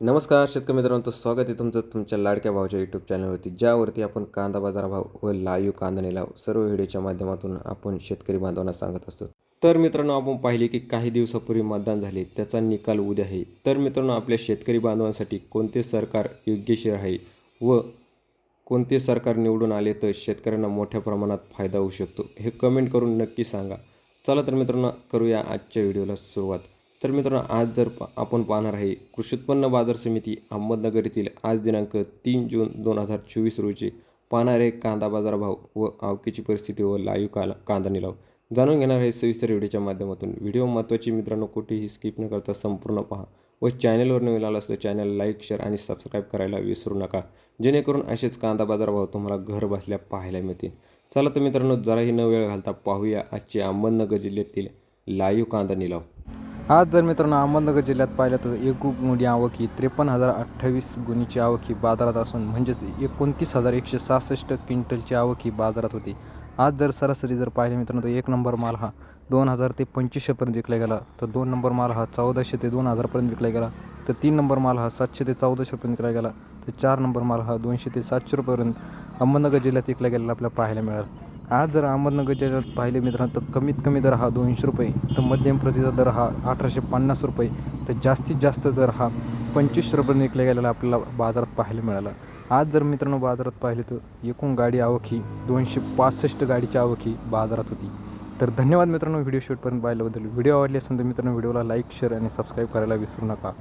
नमस्कार शेतकरी मित्रांनो स्वागत आहे तुमचं तुमच्या लाडक्या भावाच्या यूट्यूब चॅनलवरती ज्यावरती आपण कांदा बाजारभाव व लाईव्ह कांदा निलाव सर्व व्हिडिओच्या माध्यमातून आपण शेतकरी बांधवांना सांगत असतो. तर मित्रांनो आपण पाहिले की काही दिवसापूर्वी मतदान झाले त्याचा निकाल उद्या आहे. तर मित्रांनो आपल्या शेतकरी बांधवांसाठी कोणते सरकार योग्यशीर आहे व कोणते सरकार निवडून आले तर शेतकऱ्यांना मोठ्या प्रमाणात फायदा होऊ शकतो हे कमेंट करून नक्की सांगा. चला तर मित्रांनो करूया आजच्या व्हिडिओला सुरुवात. तर मित्रांनो आज जर पा- आपण पाहणार आहे कृषी उत्पन्न बाजार समिती अहमदनगर येथील आज दिनांक तीन जून दोन हजार चोवीस रोजी पाहणारे कांदा बाजार भाव व आवकीची परिस्थिती व लाईव्ह काला कांदा निलाव. जाणून घेणार आहे सविस्तर व्हिडिओच्या माध्यमातून. व्हिडिओ महत्त्वाची मित्रांनो कुठेही स्किप न करता संपूर्ण पहा व चॅनलवर नवीन आला असतो चॅनल लाईक शेअर आणि सबस्क्राईब करायला विसरू नका. जेणेकरून असेच कांदा बाजार भाव तुम्हाला घर बसल्या पाहायला मिळतील. चला तर मित्रांनो जराही न वेळ घालता पाहूया आजचे अहमदनगर जिल्ह्यातील लाईव्ह कांदा निलाव. आज जर मित्रांनो अहमदनगर जिल्ह्यात पाहिलं तर एकूण गुणी आवक ही त्रेपन्न हजार अठ्ठावीस गुणीची आवक ही बाजारात असून म्हणजेच एकोणतीस हजार एकशे सहासष्ट क्विंटलची आवक ही बाजारात होती. आज जर सरासरी जर पाहिले मित्रांनो तर एक नंबर माल हा दोन हजार ते पंचवीसशेपर्यंत विकला गेला. तर दोन नंबर माल हा चौदाशे ते दोन हजारपर्यंत विकला गेला. तर तीन नंबर माल हा सातशे ते चौदाशेपर्यंत विकला गेला. तर चार नंबर माल हा दोनशे ते सातशे रुपयापर्यंत अहमदनगर जिल्ह्यात विकला गेलेला आपल्याला पाहायला मिळाला. आज जर अहमदनगर जिल्ह्यात पाहिले मित्रांनो तर कमीत कमी दर हा दोनशे रुपये तर मध्यम प्रतीचा दर हा अठराशे पन्नास रुपये तर जास्तीत जास्त दर हा पंचवीसशे रुपये विकला गेलेला आपल्याला बाजारात पाहायला मिळाला. आज जर मित्रांनो बाजारात पाहिले तर एकूण गाडी आवक ही दोनशे पासष्ट गाडीची आवक ही बाजारात होती. तर धन्यवाद मित्रांनो व्हिडिओ शूटपर्यंत पाहिल्याबद्दल. व्हिडिओ आवडली असेल तर मित्रांनो व्हिडिओला लाईक शेअर आणि सबस्क्राईब करायला विसरू नका.